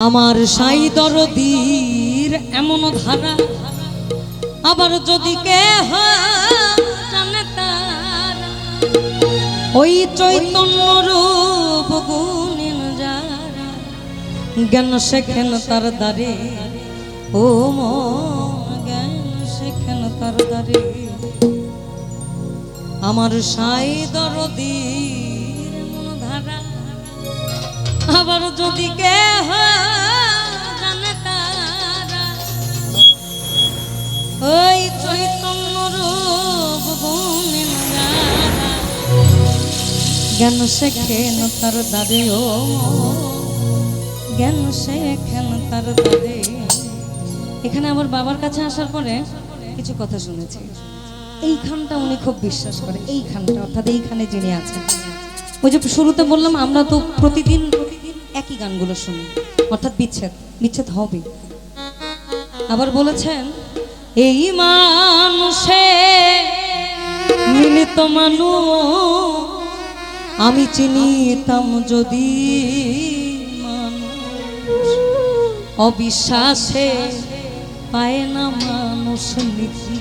আমার সাই দরদির এমন ধারা। আবার যদি কে ওই চৈতন্য রূপ গুণিন যারা, জ্ঞান শেখেন তার দ্বারে, ও জ্ঞান শেখেন তার দ্বারে। আমার সাই দরদির আবার যদি কে জানে ওই চৈতন্য রূপ গুণিন জ্ঞান শেখেন তার দ্বারে ও জ্ঞান শেখেন তার দ্বারে এখানে আমার বাবার কাছে আসার পরে কিছু কথা শুনেছি। এইখানটা উনি খুব বিশ্বাস করে এইখানটা অর্থাৎ এইখানে যিনি আছেন। ওই যে শুরুতে বললাম, আমরা তো প্রতিদিন একই গানগুলো শুনি। অর্থাৎ বিচ্ছেদ বিচ্ছেদ হবে আবার বলেছেন, এই মানুষে মিলিত মানুষ, আমি চিনিতাম যদি অবিশ্বাসে পায় না মানুষ নীতি।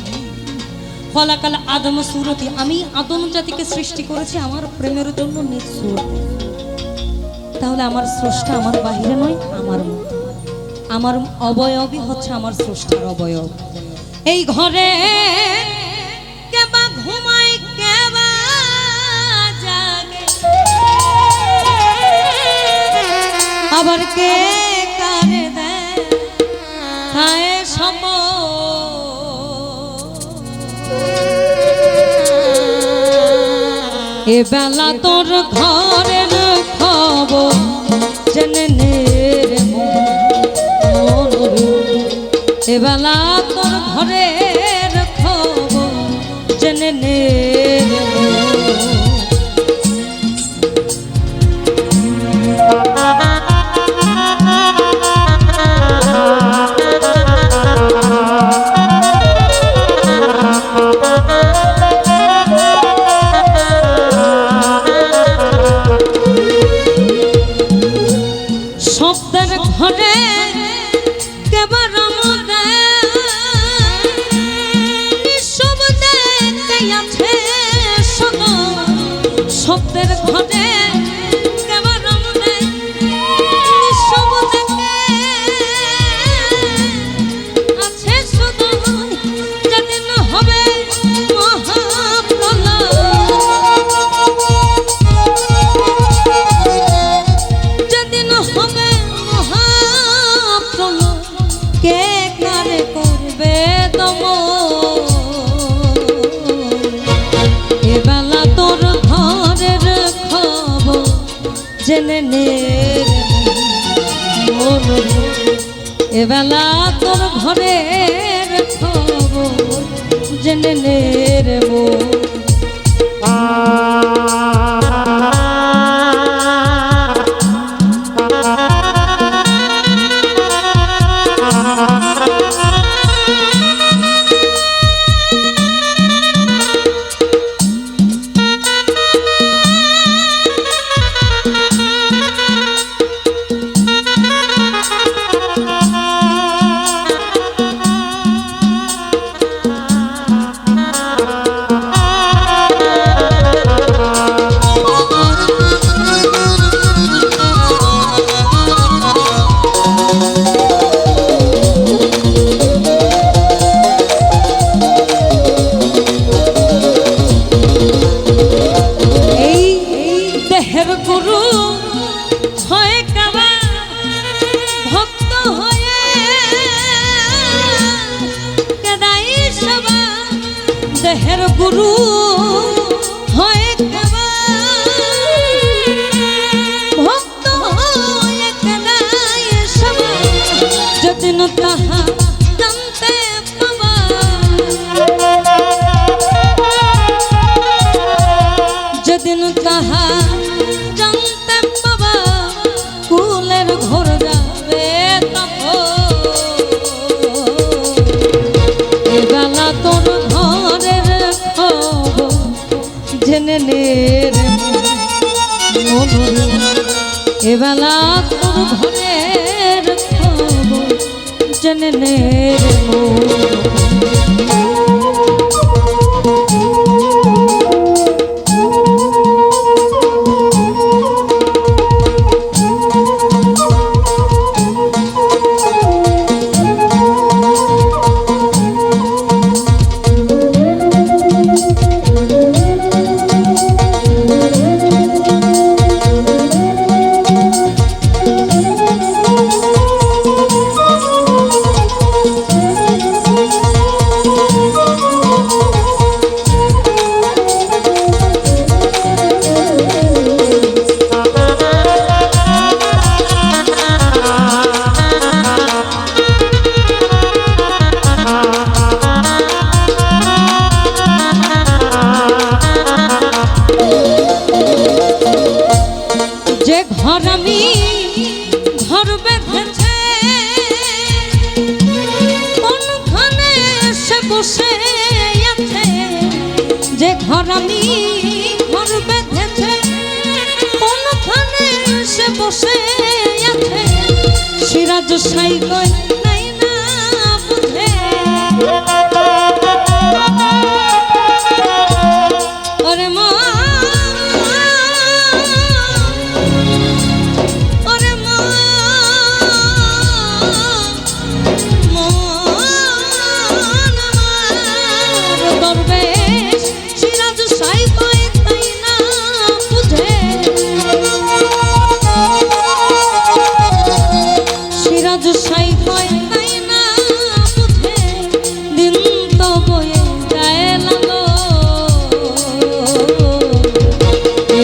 ফলাকাল আদম সুরতি, আমি আদম জাতিকে সৃষ্টি করেছি আমার প্রেমের জন্য নিজ সুরতি। তাহলে আমার স্রষ্টা আমার বাহিরে নয়, আমার আমার অবয়বই হচ্ছে আমার স্রষ্টার অবয়ব। এই ঘরে ঘুমাই আবার কে কারে দেয় সম এ বেলা তোর ঘরের খবর জেনে নে রে মন রে। তোর ঘরের জেনে নে। তোর খবর জেনে দেহের গুরু হয়ে ভক্ত হয়ে যদিন তাহা নেনের এবেলা তোর ঘরের জেনে নে গোসাই কয়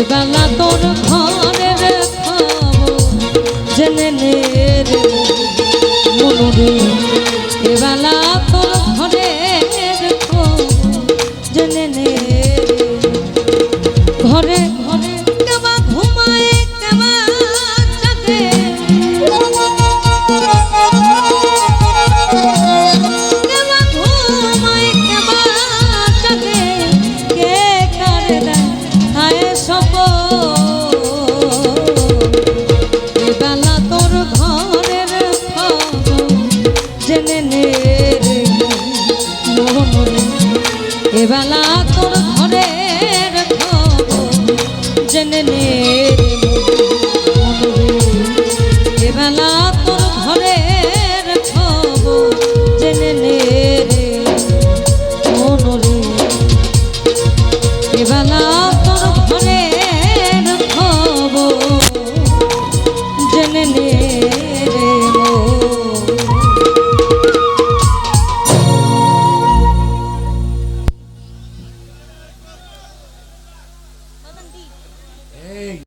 বেলা তোর ঘরের খাব। জেনে নে এবেলা তোর ঘরের খাব। জেনে নে ঘরে ঘরে